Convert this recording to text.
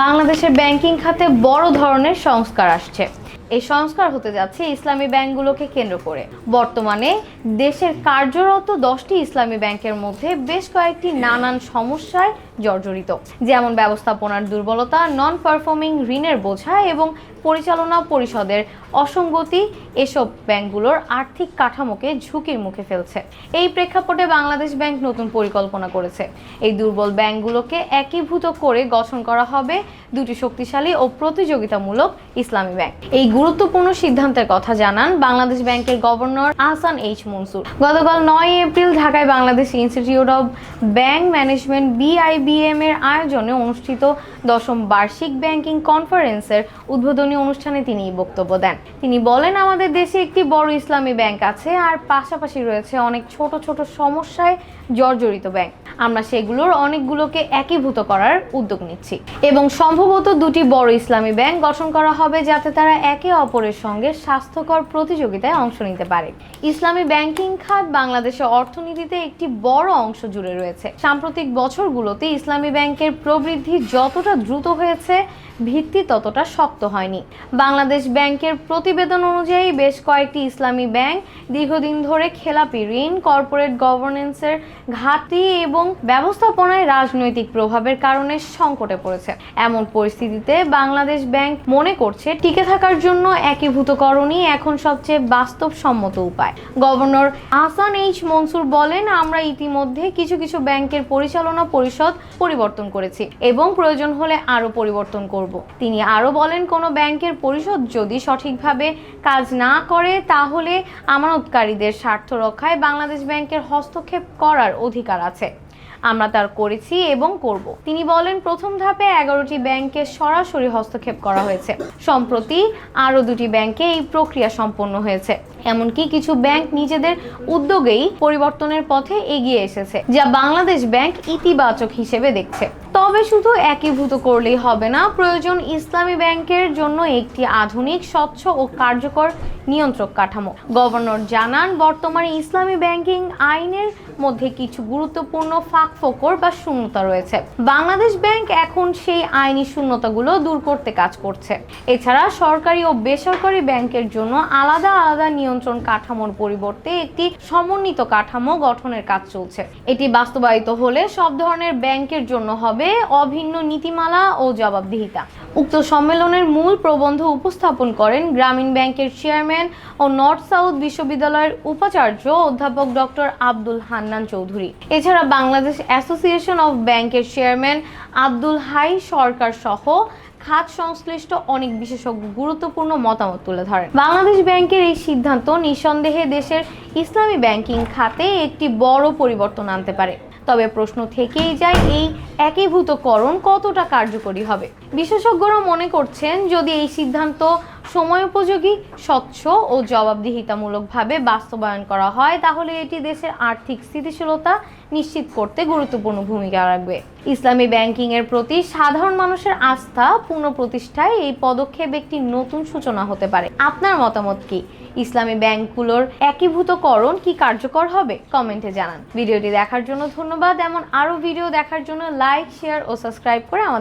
বাংলাদেশের ব্যাংকিং খাতে বড় ধরনের সংস্কার আসছে। এই সংস্কার হতে যাচ্ছে ইসলামী ব্যাংকগুলোকে কেন্দ্র করে। বর্তমানে দেশের কার্যরত দশটি ইসলামী ব্যাংকের মধ্যে বেশ কয়েকটি নানান সমস্যায় জর্জরিত। যেমন ব্যবস্থাপনার দুর্বলতা নন পারফর্মিং ঋণের বোঝা এবং পরিচালনা পরিষদের অসঙ্গতি, এসব ব্যাংকগুলোর আর্থিক কাঠামোকে ঝুঁকির মুখে ফেলছে। এই প্রেক্ষাপটে বাংলাদেশ ব্যাংক নতুন পরিকল্পনা করেছে। এই দুর্বল ব্যাংকগুলোকে একীভূত করে গঠন করা হবে দুটি শক্তিশালী ও প্রতিযোগিতামূলক ইসলামী ব্যাংক। এই গুরুত্বপূর্ণ সিদ্ধান্তের কথা জানান বাংলাদেশ ব্যাংকের গভর্নর আহসান এইচ মনসুর। গতকাল নয় এপ্রিল ঢাকায় Bangladesh institute of bank management BIBM এর আয়োজনে অনুষ্ঠিত দশম বার্ষিক ব্যাংকিং কনফারেন্সের উদ্বোধনী অনুষ্ঠানে তিনি বক্তব্য দেন। তিনি বলেন, আমাদের দেশে একটি বড় ইসলামী ব্যাংক আছে, আর পাশাপাশি রয়েছে অনেক ছোট ছোট সমস্যায় জর্জরিত ব্যাংক। আমরা সেগুলোর অনেকগুলোকে একীভূত করার উদ্যোগ নিচ্ছি। এবং সম্ভবত দুটি বড় ইসলামী ব্যাংক গঠন করা হবে যাতে তারা একে অপরের সঙ্গে স্বাস্থ্যকর প্রতিযোগিতায় অংশ নিতে পারে। ইসলামী ব্যাংকিং খাত বাংলাদেশের অর্থনীতিতে একটি বড় অংশ জুড়ে রয়েছে। সাম্প্রতিক বছরগুলোতে ইসলামী ব্যাংকের প্রবৃদ্ধি যতটা দ্রুত হয়েছে, ভিত্তি ততটা শক্ত হয়নি। বাংলাদেশ ব্যাংকের প্রতিবেদন অনুযায়ী বেশ কয়েকটি ইসলামী ব্যাংক দীর্ঘদিন ধরে খেলাপি, ঋণ, কর্পোরেট গভর্নেন্সের ঘাটতি এবং ব্যবস্থাপনায় রাজনৈতিক প্রভাবের কারণে সংকটে পড়েছে। এমন পরিস্থিতিতে বাংলাদেশ ব্যাংক মনে করছে, টিকে থাকার জন্য একীভূতকরণই এখন সবচেয়ে বাস্তবসম্মত উপায়। গভর্নর আহসান এইচ মনসুর বলেন, আমরা ইতিমধ্যে কিছু কিছু ব্যাংকের পরিচালনা পরিষদ পরিবর্তন করেছি এবং প্রয়োজন হলে আরও পরিবর্তন করব। তিনি আরও বলেন, কোনো ব্যাংকের পরিষদ যদি সঠিকভাবে কাজ না করে, তাহলে আমানতকারীদের স্বার্থ রক্ষায় বাংলাদেশ ব্যাংকের হস্তক্ষেপ করার অধিকার আছে। আমরা তার করেছি এবং করব। তিনি বলেন, প্রথম ধাপে এগারোটি ব্যাংকে সরাসরি হস্তক্ষেপ করা হয়েছে। সম্প্রতি আরও দুটি ব্যাংকে এই প্রক্রিয়া সম্পন্ন হয়েছে। এমনকি কিছু ব্যাংক নিজেদের উদ্যোগেই পরিবর্তনের পথে এগিয়ে এসেছে, যা বাংলাদেশ ব্যাংক ইতিবাচক হিসেবে দেখছে। তবে শুধু একীভূত করলেই হবে না, প্রয়োজন ইসলামী ব্যাংকের জন্য একটি আধুনিক, স্বচ্ছ ও কার্যকর নিয়ন্ত্রক কাঠামো। গভর্নর জানান, বর্তমানে ইসলামী ব্যাংকিং আইনের মধ্যে কিছু গুরুত্বপূর্ণ ফাঁক ফোকর বা শূন্যতা রয়েছে। বাংলাদেশ ব্যাংক এখন সেই আইনি শূন্যতাগুলো দূর করতে কাজ করছে। এছাড়া সরকারি ও বেসরকারি ব্যাংকের জন্য আলাদা আলাদা নিয়ন্ত্রণ কাঠামোর পরিবর্তে একটি সমন্বিত কাঠামো গঠনের কাজ চলছে। এটি বাস্তবায়িত হলে সব ধরনের ব্যাংকের জন্য হবে অভিন্ন নীতিমালা ও জবাবদিহিতা। উক্ত সম্মেলনের মূল প্রবন্ধ উপস্থাপন করেন গ্রামীণ ব্যাংকের চেয়ারম্যান ও নর্থ সাউথ বিশ্ববিদ্যালয়ের উপাচার্য অধ্যাপক ডক্টর আব্দুল হান্নান চৌধুরী। এছাড়া বাংলাদেশ অ্যাসোসিয়েশন অব ব্যাংকের চেয়ারম্যান আব্দুল হাই সরকার সহ খাত সংশ্লিষ্ট অনেক বিশেষজ্ঞ গুরুত্বপূর্ণ মতামত তুলে ধরেন। বাংলাদেশ ব্যাংকের এই সিদ্ধান্ত নিঃসন্দেহে দেশের ইসলামী ব্যাংকিং খাতে একটি বড় পরিবর্তন আনতে পারে। তবে প্রশ্ন থেকেই যায় এই একীভূতকরণ কতটা কার্যকরী হবে। বিশেষজ্ঞরা মনে করছেন যদি এই সিদ্ধান্ত সময়োপযোগী, স্বচ্ছ ও জবাবদিহিতামূলকভাবে বাস্তবায়ন করা হয়, তাহলে এটি দেশের আর্থিক স্থিতিশীলতা নিশ্চিত করতে গুরুত্বপূর্ণ ভূমিকা রাখবে। ইসলামী ব্যাংকিং এর প্রতি সাধারণ মানুষের আস্থা পুনঃপ্রতিষ্ঠায় এই পদক্ষেপ একটি নতুন সূচনা হতে পারে। আপনার মতামত কি? ইসলামী ব্যাংকগুলোর একীভূতকরণ কি কার্যকর হবে? কমেন্টে জানান। ভিডিওটি দেখার জন্য ধন্যবাদ। এমন আরও ভিডিও দেখার জন্য লাইক, শেয়ার ও সাবস্ক্রাইব করে আমাদের